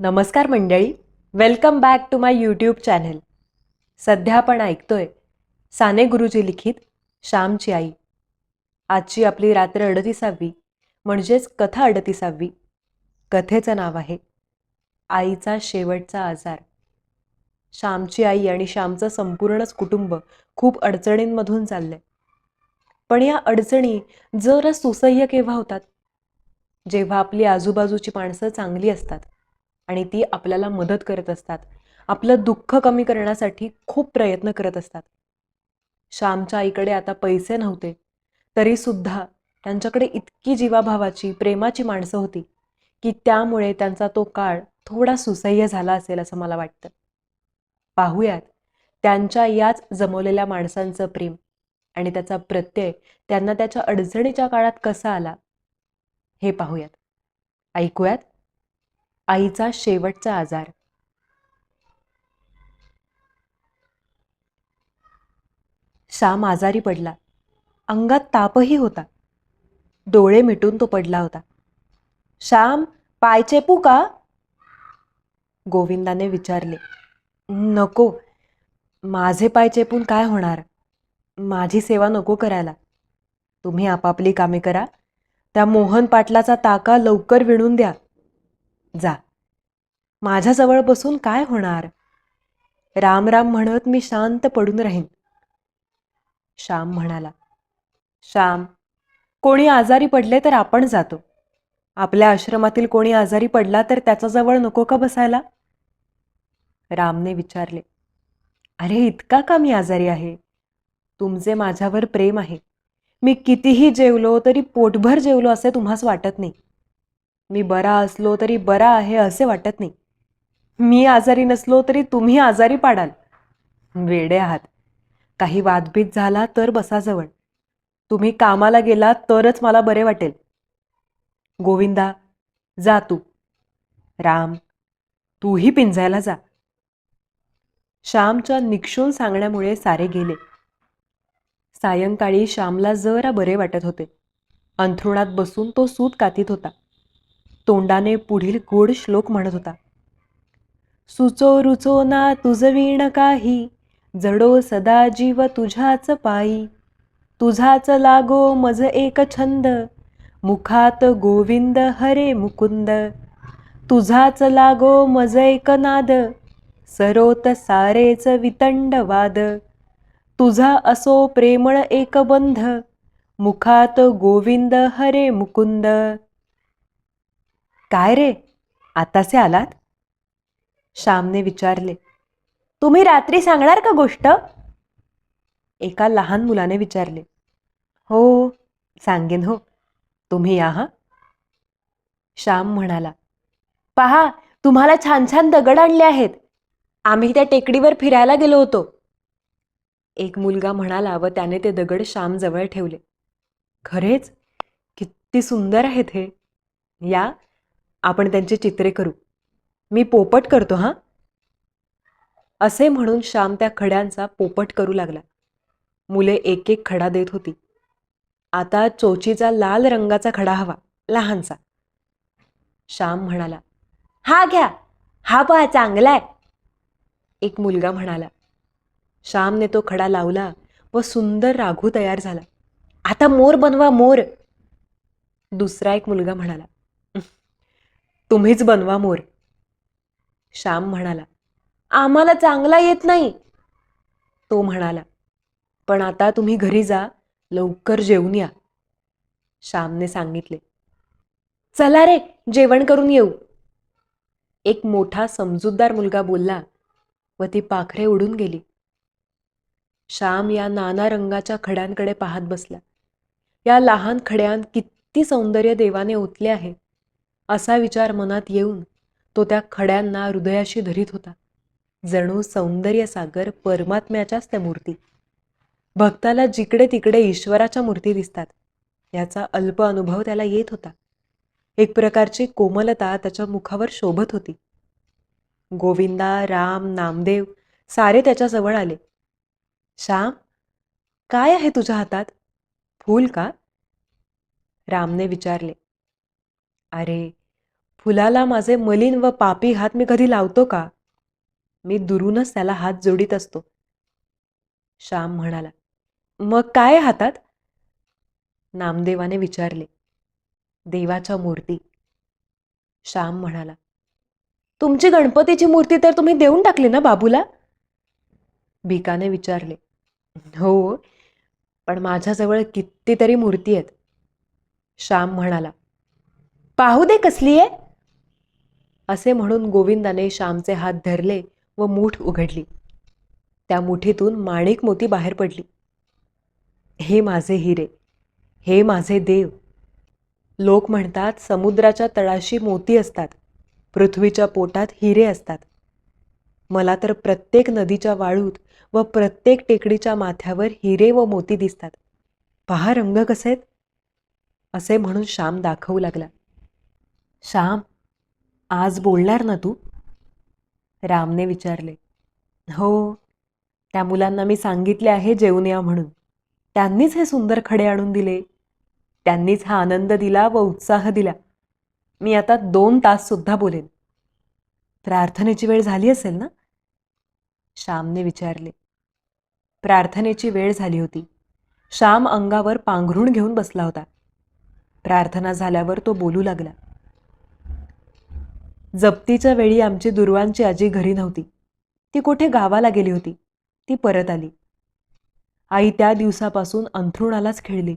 नमस्कार मंडळी. Welcome back to my YouTube channel सध्या आपण ऐकतोय साने गुरुजी लिखित श्यामची आई. आजची आपली रात्र अडतीसावी म्हणजेच कथा अडतीसावी. कथेचं नाव आहे आईचा शेवटचा आजार. श्यामची आई आणि श्यामचं संपूर्णच कुटुंब खूप अडचणींमधून चाललंय. पण या अडचणी जरा सुसह्य केव्हा होतात? जेव्हा आपली आजूबाजूची माणसं चांगली असतात आणि ती आपल्याला मदत करत असतात. आपलं दुःख कमी करण्यासाठी खूप प्रयत्न करत असतात. श्यामच्या आईकडे आता पैसे नव्हते. तरीसुद्धा त्यांच्याकडे इतकी जीवाभावाची प्रेमाची माणसं होती की त्यामुळे त्यांचा तो काळ थोडा सुसह्य झाला असेल असं मला वाटतं. पाहूयात त्यांच्या याच जमवलेल्या माणसांचं प्रेम आणि त्याचा प्रत्यय त्यांना त्याच्या अडचणीच्या काळात कसा आला हे पाहूयात. ऐकूयात. आईचा शेवटचा आजार. श्याम आजारी पडला. अंगात तापही होता. डोळे मिटून तो पडला होता. श्याम पाय चेपू का? गोविंदाने विचारले. नको. माझे पाय चेपून काय होणार? माझी सेवा नको करायला. तुम्ही आपापली कामे करा. त्या मोहन पाटलाचा ताका लवकर विणून द्या. जा. माझ्याजवळ बसून काय होणार? राम राम म्हणत मी शांत पडून राहीन. श्याम म्हणाला श्याम कोणी आजारी पडले तर आपण जातो. आपल्या आश्रमातील कोणी आजारी पडला तर त्याच्याजवळ नको का बसायला? रामने विचारले अरे इतका का मी आजारी आहे? तुमचे माझ्यावर प्रेम आहे. मी कितीही जेवलो तरी पोटभर जेवलो असे तुम्हास वाटत नाही. मी बरा असलो तरी बरा आहे असे वाटत नाही. मी आजारी नसलो तरी तुम्ही आजारी पाडाल. वेडे आहात. काही वादभीत झाला तर बसाजवळ तुम्ही कामाला गेलात तरच मला बरे वाटेल. गोविंदा जा तू. राम तूही पिंजायला जा. श्यामच्या निक्षून सांगण्यामुळे सारे गेले. सायंकाळी श्यामला जरा बरे वाटत होते. अंथरुणात बसून तो सूत कातीत होता. तोंडाने पुढील गोड श्लोक म्हणत होता. सुचो रुचो ना तुझवीण काही जडो सदा जीव तुझ्याच पायी. तुझाच लागो मज एक छंद मुखात गोविंद हरे मुकुंद. तुझाच लागो मज एक नाद सरोत सारेच वितंड वाद. तुझा असो प्रेमळ एक बंध मुखात गोविंद हरे मुकुंद. काय रे? आतासे आलात? श्यामने विचारले. तुम्ही रात्री सांगणार का गोष्ट? एका लहान मुलाने विचारले. हो सांगेन हो. तुम्ही या हा? श्याम म्हणाला. पहा तुम्हाला छान छान दगड आणले आहेत. आम्ही त्या टेकडीवर फिरायला गेलो होतो. एक मुलगा म्हणाला व त्याने ते दगड श्यामजवळ ठेवले. खरेच किती सुंदर आहेत हे. या आपण त्यांची चित्रे करू. मी पोपट करतो हां? असे म्हणून श्याम त्या खड्यांचा पोपट करू लागला. मुले एक एक खडा देत होती. आता चोचीचा लाल रंगाचा खडा हवा लहानसा. श्याम म्हणाला हा घ्या हा पहा चांगला आहे. एक मुलगा म्हणाला श्यामने तो खडा लावला व सुंदर राघू तयार झाला. आता मोर बनवा मोर. दुसरा एक मुलगा म्हणाला तुम्हीच बनवा मोर. श्याम म्हणाला आम्हाला चांगला येत नाही. तो म्हणाला पण आता तुम्ही घरी जा लवकर जेवून या. श्यामने सांगितले चला रे जेवण करून येऊ. एक मोठा समजूतदार मुलगा बोलला व ती पाखरे उडून गेली. श्याम या नाना रंगाच्या खड्यांकडे पाहत बसला. या लहान खड्यांत किती सौंदर्य देवाने ओतले आहे. असा विचार मनात येऊन तो त्या खड्यांना हृदयाशी धरीत होता. जणू सौंदर्यसागर परमात्म्याच्याच त्या मूर्ती. भक्ताला जिकडे तिकडे ईश्वराच्या मूर्ती दिसतात याचा अल्प अनुभव त्याला येत होता. एक प्रकारची कोमलता त्याच्या मुखावर शोभत होती. गोविंदा राम नामदेव सारे त्याच्याजवळ आले. श्याम काय आहे तुझ्या हातात? फूल का? रामने विचारले. अरे फुलाला माझे मलिन व पापी हात मी कधी लावतो का? मी दुरूनच त्याला हात जोडीत असतो. श्याम म्हणाला मग काय हातात? नामदेवाने विचारले देवाच्या मूर्ती. श्याम म्हणाला तुमची गणपतीची मूर्ती तर तुम्ही देऊन टाकली ना बाबूला? भिकाने विचारले हो पण माझ्याजवळ कितीतरी मूर्ती आहेत. श्याम म्हणाला पाहू दे कसली आहे. असे म्हणून गोविंदाने श्यामचे हात धरले व मूठ उघडली. त्या मुठीतून माणिक मोती बाहेर पडली. हे माझे हिरे हे माझे देव. लोक म्हणतात समुद्राच्या तळाशी मोती असतात पृथ्वीच्या पोटात हिरे असतात. मला तर प्रत्येक नदीच्या वाळूत व प्रत्येक टेकडीच्या माथ्यावर हिरे व मोती दिसतात. पहा रंग कसे आहेत असे म्हणून श्याम दाखवू लागला. श्याम आज बोलणार ना तू? रामने विचारले. हो त्या मुलांना मी सांगितले आहे जेवून या म्हणून. त्यांनीच हे सुंदर खडे आणून दिले. त्यांनीच हा आनंद दिला व उत्साह दिला. मी आता दोन ताससुद्धा बोलेन. प्रार्थनेची वेळ झाली असेल ना? श्यामने विचारले. प्रार्थनेची वेळ झाली होती. श्याम अंगावर पांघरून घेऊन बसला होता. प्रार्थना झाल्यावर तो बोलू लागला. जप्तीच्या वेळी आमची दुर्वांची आजी घरी नव्हती. ती कुठे गावाला गेली होती? ती परत आली. आई त्या दिवसापासून अंथरुणालाच खेळली.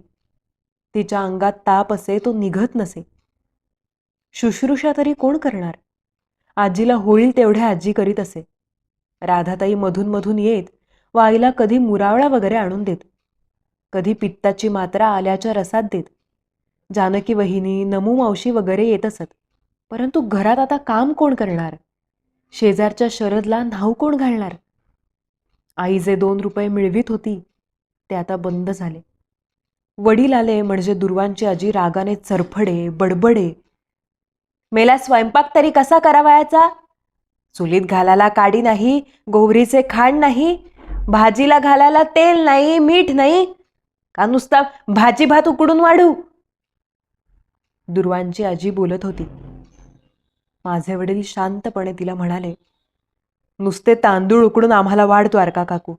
तिच्या अंगात ताप असे तो निघत नसे. शुश्रूषा तरी कोण करणार? आजीला होईल तेवढ्या आजी करीत असे. राधाताई मधून मधून येत व आईला कधी मुरावळा वगैरे आणून देत. कधी पित्ताची मात्रा आल्याच्या रसात देत. जानकी वहिनी नमू मावशी वगैरे येत असत. परंतु घरात आता काम कोण करणार? शेजारच्या शरदला न्हाऊ कोण घालणार? आई जे दोन रुपये मिळवीत होती ते आता बंद झाले. वडील आले म्हणजे दुर्वांची आजी रागाने चरफडे बडबडे. मेला स्वयंपाक तरी कसा करावायचा? चुलीत घालायला काडी नाही गोवरीचे खाण नाही भाजीला घालायला तेल नाही मीठ नाही. का नुसता भाजी भात उकडून वाढू? दुर्वांची आजी बोलत होती माझे वडील शांतपणे तिला म्हणाले नुसते तांदूळ उकडून आम्हाला वाढतो का काकू.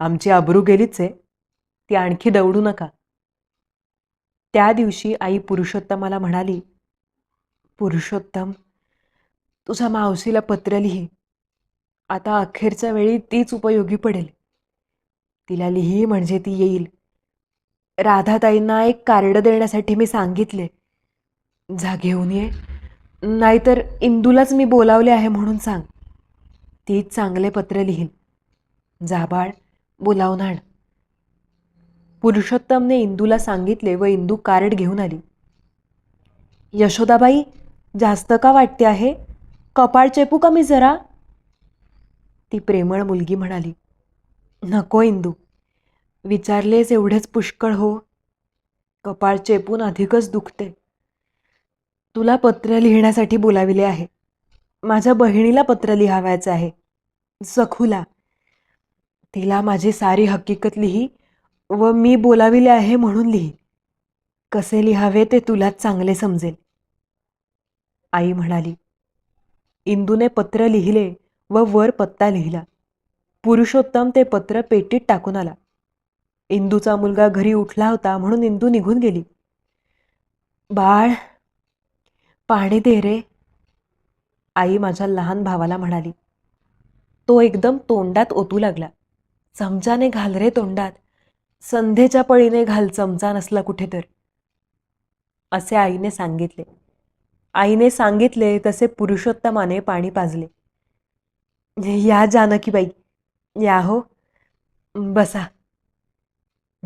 आमची आबरू गेलीच आहे ती आणखी दौडू नका. त्या दिवशी आई पुरुषोत्तमाला म्हणाली पुरुषोत्तम तुझा मावशीला पत्र लिही. आता अखेरच्या वेळी तीच उपयोगी पडेल. तिला लिही म्हणजे ती येईल. राधाताईंना एक कार्ड देण्यासाठी मी सांगितले. जा घेऊन ये. नाहीतर इंदूलाच मी बोलावले आहे म्हणून सांग. ती चांगले पत्र लिहील जाबाळ बोलावून आण. पुरुषोत्तमने इंदूला सांगितले व इंदू कार्ड घेऊन आली. यशोदाबाई जास्त का वाटते आहे? कपाळ चेपू का मी जरा. ती प्रेमळ मुलगी म्हणाली. नको इंदू. विचारलेस एवढेच पुष्कळ हो. कपाळ चेपून अधिकच दुखते. तुला पत्र लिहिण्यासाठी बोलाविले आहे. माझ्या बहिणीला पत्र लिहावायचं आहे. सखूला. तिला माझी सारी हकीकत लिही व मी बोलाविले आहे म्हणून लिही. कसे लिहावे ते तुलाच चांगले समजेल. आई म्हणाली. इंदूने पत्र लिहिले व वर पत्ता लिहिला. पुरुषोत्तम ते पत्र पेटीत टाकून आला. इंदूचा मुलगा घरी उठला होता म्हणून इंदू निघून गेली. बाळ पाणी दे रे. आई माझ्या लहान भावाला म्हणाली. तो एकदम तोंडात ओतू लागला. चमचाने घाल रे तोंडात. संधेच्या पळीने घाल चमचा नसला कुठे तर असे आईने सांगितले. आईने सांगितले तसे पुरुषोत्तमाने पाणी पाजले. या जानकीबाई. या हो. बसा.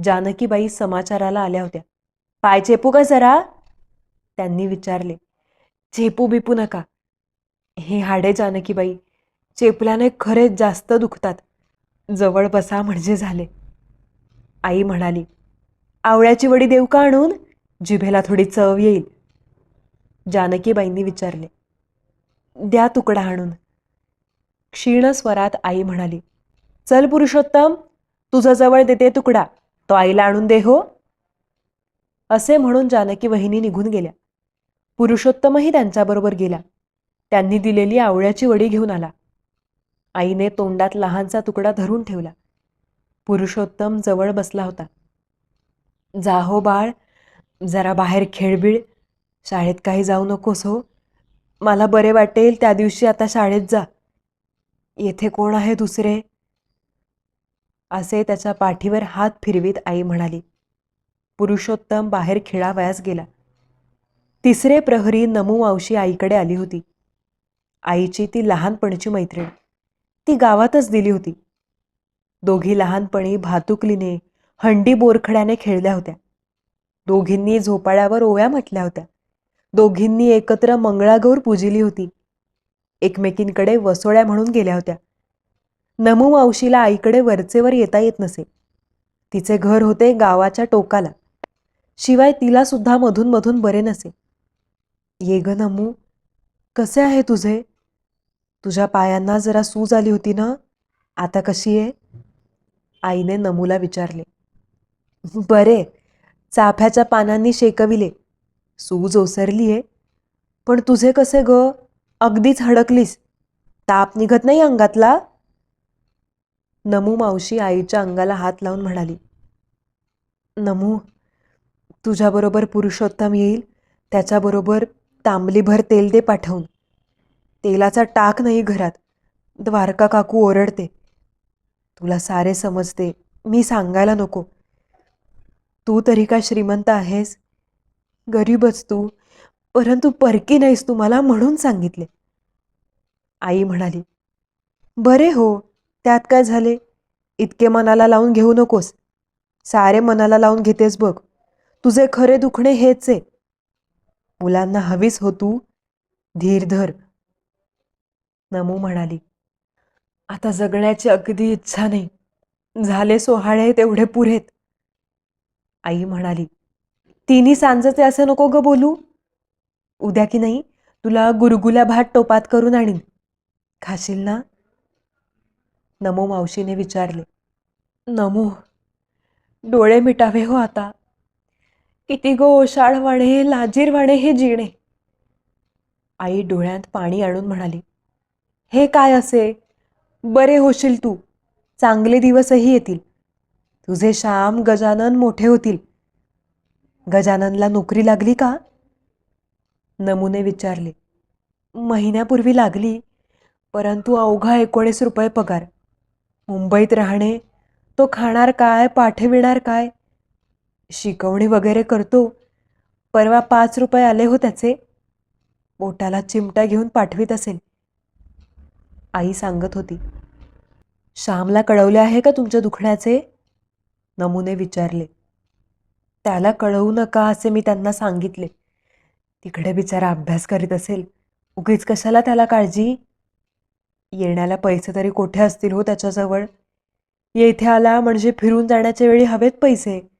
जानकीबाई समाचाराला आल्या होत्या. पाय चेपू का जरा? त्यांनी विचारले. चेपू बिपू नका. हे हाडे जानकीबाई चेपल्याने खरेच जास्त दुखतात. जवळ बसा म्हणजे झाले. आई म्हणाली आवळ्याची वडी देऊ का आणून? जिभेला थोडी चव येईल. जानकीबाईंनी विचारले द्या तुकडा आणून. क्षीण स्वरात आई म्हणाली चल पुरुषोत्तम तुझं जवळ देते तुकडा. तो आईला आणून दे हो. असे म्हणून जानकी वहिनी निघून गेल्या. पुरुषोत्तमही त्यांच्याबरोबर गेला. त्यांनी दिलेली आवळ्याची वडी घेऊन आला. आईने तोंडात लहानचा तुकडा धरून ठेवला. पुरुषोत्तम जवळ बसला होता. जा हो बाळ जरा बाहेर खेळबिळ शाळेत काही जाऊ नकोस हो. मला बरे वाटेल त्या दिवशी आता शाळेत जा. येथे कोण आहे दुसरे? असे त्याच्या पाठीवर हात फिरवीत आई म्हणाली. पुरुषोत्तम बाहेर खेळावयास गेला. तिसरे प्रहरी नमू मावशी आईकडे आली होती. आईची ती लहानपणीची मैत्रीण. ती गावातच दिली होती. दोघी लहानपणी भातुकलीने हंडी बोरखड्याने खेळल्या होत्या. दोघींनी झोपाळ्यावर ओव्या म्हटल्या होत्या. दोघींनी एकत्र मंगळागौर पूजिली होती. एकमेकींकडे वसोळ्या म्हणून गेल्या होत्या. नमू मावशीला आईकडे वरचेवर येता येत नसे. तिचे घर होते गावाच्या टोकाला. शिवाय तिला सुद्धा मधून मधून बरे नसे. ये ग नमू कसे आहे तुझे? तुझ्या पायांना जरा सूज आली होती ना? आता कशी आहे? आईने नमूला विचारले. बरे चाफ्याच्या पानांनी शेकविले. सूज ओसरली आहे. पण तुझे कसे ग? अगदीच हडकलीस. ताप निघत नाही अंगातला? नमू मावशी आईच्या अंगाला हात लावून म्हणाली. नमू तुझ्याबरोबर पुरुषोत्तम येईल त्याच्याबरोबर तांबलीभर तेल दे पाठवून. तेलाचा टाक नाही घरात. द्वारका काकू ओरडते. तुला सारे समजते. मी सांगायला नको. तू तरी का श्रीमंत आहेस? गरीबच तू. परंतु परकी नाहीस तू मला म्हणून सांगितले. आई म्हणाली बरे हो त्यात काय झाले? इतके मनाला लावून घेऊ नकोस. सारे मनाला लावून घेतेस बघ. तुझे खरे दुखणे हेच आहे. मुलांना हवीच हो तू. धीर धर. नमू म्हणाली. आता जगण्याची अगदी इच्छा नाही. झाले सोहाळे तेवढे पुरेत. आई म्हणाली तिन्ही सांजचे असं नको ग बोलू. उद्या की नाही तुला गुरगुल्या भात टोपात करून आणीन. खाशील ना? नमो मावशीने विचारले. नमो डोळे मिटावे हो आता. किती गो ओशाळवाणे लाजीरवाणे हे जिणे. आई डोळ्यात पाणी आणून म्हणाली हे काय असे? बरे होशील तू. चांगले दिवसही येतील. तुझे श्याम गजानन मोठे होतील. गजाननला नोकरी लागली का? नमुने विचारले महिन्यापूर्वी लागली परंतु अवघा एकोणीस रुपये पगार. मुंबईत राहणे तो खाणार काय पाठविणार काय? शिकवणी वगैरे करतो. परवा पाच रुपये आले हो त्याचे. बोटाला चिमटा घेऊन पाठवीत असेल. आई सांगत होती. श्यामला कळवले आहे का तुमच्या दुखण्याचे? नमुने विचारले. त्याला कळवू नका असे मी त्यांना सांगितले. तिकडे बिचारा अभ्यास करीत असेल. उगीच कशाला त्याला काळजी? येण्याला पैसे तरी कोठे असतील हो त्याच्याजवळ? येथे आला म्हणजे फिरून जाण्याच्या वेळी हवेत पैसे.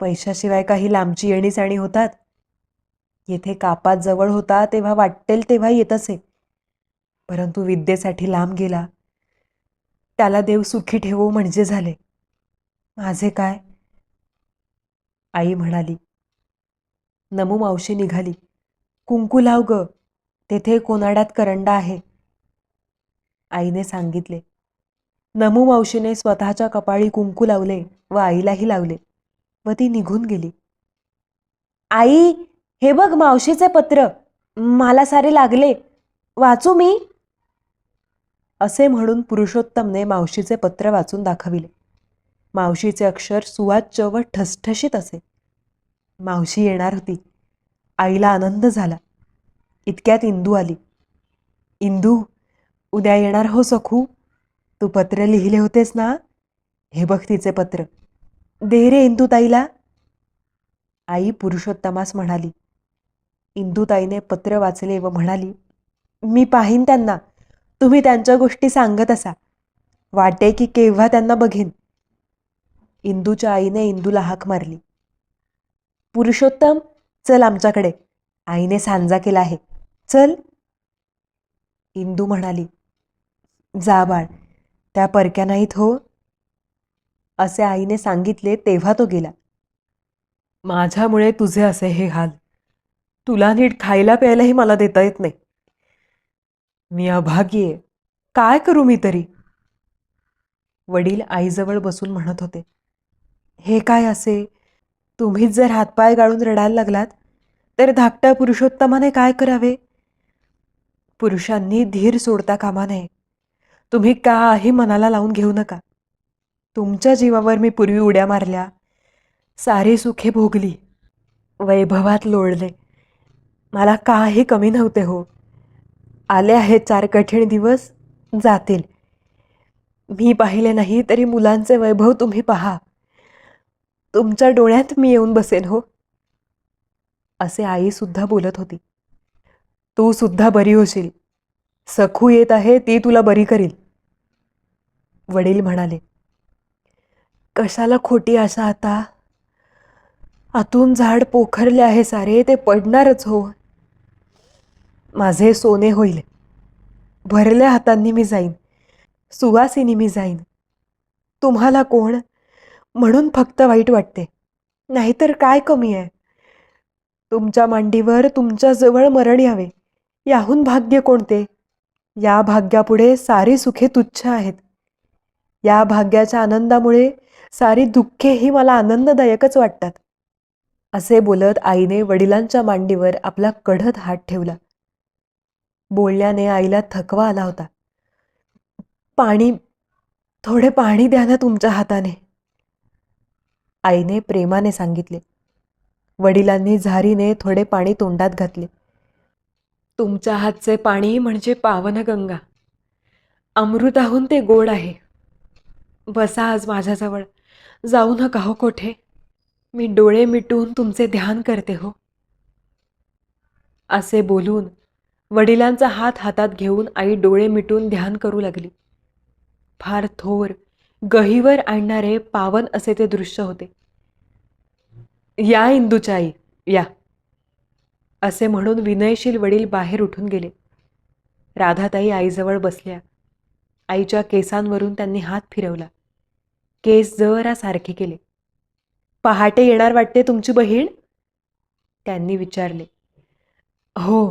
पैशाशिवाय काही लांबची येणीजाणी होतात. येथे कापात जवळ होता तेव्हा वाटेल तेव्हा येत असे. परंतु विद्येसाठी लांब गेला. त्याला देव सुखी ठेवो म्हणजे झाले. माझे काय? आई म्हणाली. नमू मावशी निघाली. कुंकू लाव ग. तेथे कोनाड्यात करंडा आहे. आईने सांगितले. नमू मावशीने स्वतःच्या कपाळी कुंकू लावले व आईलाही लावले. व ती निघून गेली. आई हे बघ मावशीचे पत्र. मला सारे लागले. वाचू मी? असे म्हणून पुरुषोत्तमने मावशीचे पत्र वाचून दाखविले. मावशीचे अक्षर सुवाच्य व ठसठशीत असे. मावशी येणार होती. आईला आनंद झाला. इतक्यात इंदू आली. इंदू उद्या येणार हो सखू. तू पत्र लिहिले होतेस ना? हे बघ तिचे पत्र. दे रे इंदूताईला? आई पुरुषोत्तमास म्हणाली. इंदूताईने पत्र वाचले व म्हणाली मी पाहीन त्यांना. तुम्ही त्यांच्या गोष्टी सांगत असा. वाटे की केव्हा त्यांना बघेन. इंदूच्या आईने इंदूला हाक मारली. पुरुषोत्तम चल आमच्याकडे. आईने सांजा केला आहे. चल. इंदू म्हणाली जा बाळ. त्या परक्या नाहीत हो. असे आईने सांगितले तेव्हा तो गेला. माझ्यामुळे तुझे असे हे हाल. तुला नीट खायला प्यायलाही मला देता येत नाही. मी अभागी आहे. काय करू मी तरी? वडील आईजवळ बसून म्हणत होते. हे काय असे? तुम्हीच जर हातपाय गाळून रडायला लागलात तर धाकट्या पुरुषोत्तमाने काय करावे? पुरुषांनी धीर सोडता कामा नये. तुम्ही काही मनाला लावून घेऊ नका. तुमच्या जीवावर मी पूर्वी उड्या मारल्या. सारी सुखे भोगली. वैभवात लोळले. मला काही कमी नव्हते हो. आले आहेत चार कठीण दिवस जातील. मी पाहिले नाही तरी मुलांचे वैभव तुम्ही पहा. तुमच्या डोळ्यात मी येऊन बसेन हो. असे आईसुद्धा बोलत होती. तू सुद्धा बरी होशील. सखू येत आहे ती तुला बरी करील. वडील म्हणाले कशाला खोटी आशा आता? आतून झाड पोखरले आहे सारे ते पडणारच हो. माझे सोने होईल. भरल्या हातांनी मी जाईन. सुवासिनी मी जाईन. तुम्हाला कोण? म्हणून फक्त वाईट वाटते. नाहीतर काय कमी आहे? तुमच्या मांडीवर तुमच्याजवळ मरण यावे. याहून भाग्य कोणते? या भाग्यापुढे सारी सुखे तुच्छ आहेत. या भाग्याच्या आनंदामुळे सारी दुःखे ही मला आनंददायकच वाटतात. असे बोलत आईने वडिलांच्या मांडीवर आपला कढत हात ठेवला. बोलण्याने आईला थकवा आला होता. पाणी थोडे पाणी द्या ना तुमच्या हाताने. आईने प्रेमाने सांगितले. वडिलांनी झारीने थोडे पाणी तोंडात घातले. तुमच्या हातचे पाणी म्हणजे पावनगंगा. अमृताहून ते गोड आहे. बसा आज माझ्याजवळ. जाऊ नका हो कोठे. मी डोळे मिटून तुमचे ध्यान करते हो. असे बोलून वडिलांचा हात हातात घेऊन आई डोळे मिटून ध्यान करू लागली. फार थोर गहीवर आणणारे पावन असे ते दृश्य होते. या इंदूच्या आई या. असे म्हणून विनयशील वडील बाहेर उठून गेले. राधाताई आईजवळ बसल्या. आईच्या केसांवरून त्यांनी हात फिरवला. केस जरा सारखे केले. पहाटे येणार वाटते तुमची बहीण? त्यांनी विचारले. हो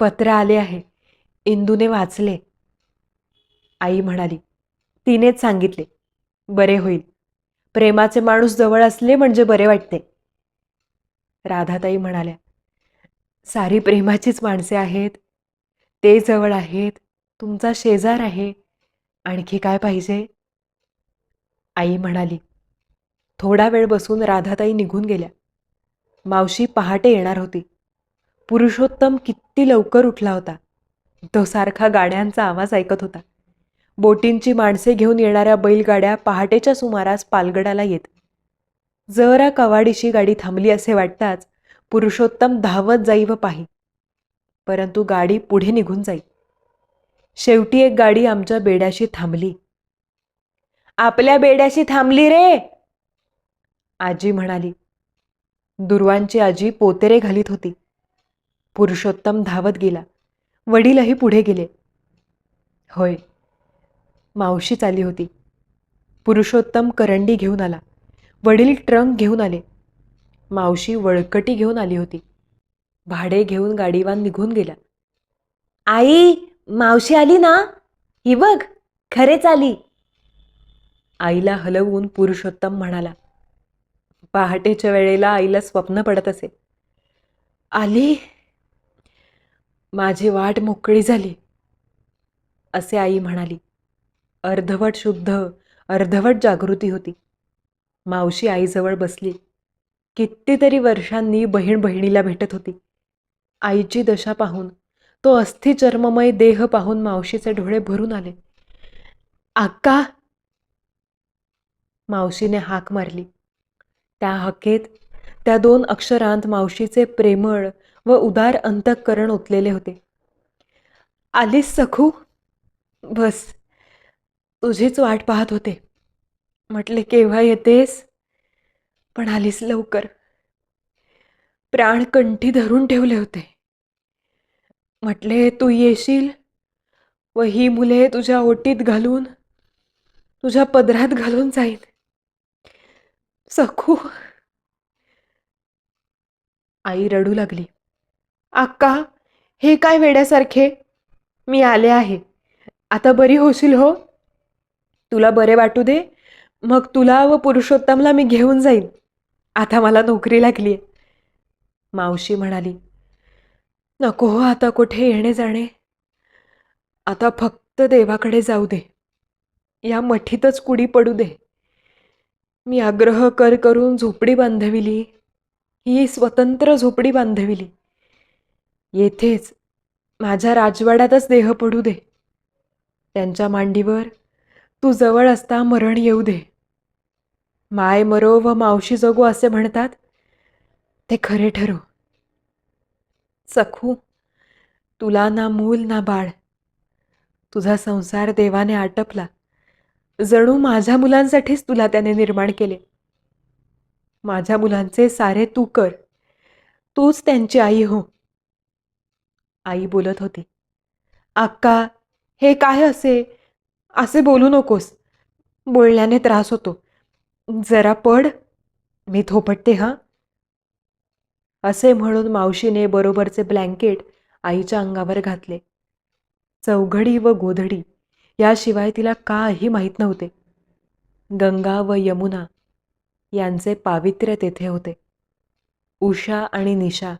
पत्र आले आहे. इंदूने वाचले. आई म्हणाली तिनेच सांगितले बरे होईल. प्रेमाचे माणूस जवळ असले म्हणजे बरे वाटते. राधाताई म्हणाल्या सारी प्रेमाचीच माणसे आहेत. ते जवळ आहेत. तुमचा शेजार आहे. आणखी काय पाहिजे? आई म्हणाली थोडा वेळ बसून राधाताई निघून गेल्या. मावशी पहाटे येणार होती. पुरुषोत्तम किती लवकर उठला होता. तो सारखा गाड्यांचा आवाज ऐकत होता. बोटींची माणसे घेऊन येणाऱ्या बैलगाड्या पहाटेच्या सुमारास पालगडाला येत. जरा कवाडीशी गाडी थांबली असे वाटताच पुरुषोत्तम धावत जाई व पाही. परंतु गाडी पुढे निघून जाई. शेवटी एक गाडी आमच्या बेड्याशी थांबली. आपल्या बेड्याशी थांबली रे. आजी म्हणाली दुर्वांची आजी पोतेरे घालीत होती. पुरुषोत्तम धावत गेला. वडीलही पुढे गेले. होय मावशीच आली होती. पुरुषोत्तम करंडी घेऊन आला. वडील ट्रंक घेऊन आले. मावशी वळकटी घेऊन आली होती. भाडे घेऊन गाडीवान निघून गेला. आई मावशी आली ना? ही बघ खरेच आली आईला हलवून पुरुषोत्तम म्हणाला पहाटेच्या वेळेला आईला स्वप्न पडत असे. आली? माझी वाट मोकळी झाली असे आई म्हणाली. अर्धवट शुद्ध अर्धवट जागृती होती. मावशी आईजवळ बसली. कितीतरी वर्षांनी बहीण बहिणीला भेटत होती. आईची दशा पाहून तो अस्थिचर्ममय देह पाहून मावशीचे डोळे भरून आले. आक्का मावशीने हाक मारली. त्या हाकेत त्या दोन अक्षरांत मावशीचे प्रेमळ व उदार अंतःकरण ओतलेले होते. आलीस सखू? बस तुझीच वाट पाहत होते. म्हटले केव्हा येतेस? पण आलीस लवकर. प्राण कंठी धरून ठेवले होते. म्हटले तू येशील? व ही मुले तुझ्या ओटीत घालून तुझ्या पदरात घालून जाईन. सखू आई रडू लागली. अक्का हे काय वेड्यासारखे? मी आले आहे. आता बरी होशील हो? तुला बरे वाटू दे. मग तुला व पुरुषोत्तमला मी घेऊन जाईन. आता मला नोकरी लागली आहे मावशी म्हणाली नको हो आता कुठे येणे जाणे. आता फक्त देवाकडे जाऊ दे. या मठीतच कुडी पडू दे. मी आग्रह कर करून झोपडी बांधविली. ही स्वतंत्र झोपडी बांधविली. येथेच माझ्या राजवाड्यातच देह पडू दे. त्यांच्या मांडीवर तू जवळ असता मरण येऊ दे. माय मरो व मावशी जगो असे म्हणतात. ते खरे ठरो. सखू तुला ना मूल ना बाळ. तुझा संसार देवाने आटपला. जणू माझ्या मुलांसाठीच तुला त्याने निर्माण केले. माझ्या मुलांचे सारे तू कर. तूच त्यांची आई हो. आई बोलत होती. अक्का हे काय असे? असे बोलू नकोस. बोलण्याने त्रास होतो. जरा पड. मी थोपटते हां. असे म्हणून मावशीने बरोबरचे ब्लँकेट आईच्या अंगावर घातले. चौघडी व गोधडी. याशिवाय तिला काही माहीत नव्हते. गंगा व यमुना यांचे पावित्र्य तेथे होते. उषा आणि निशा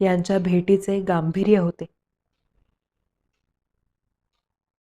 यांच्या भेटीचे गांभीर्य होते.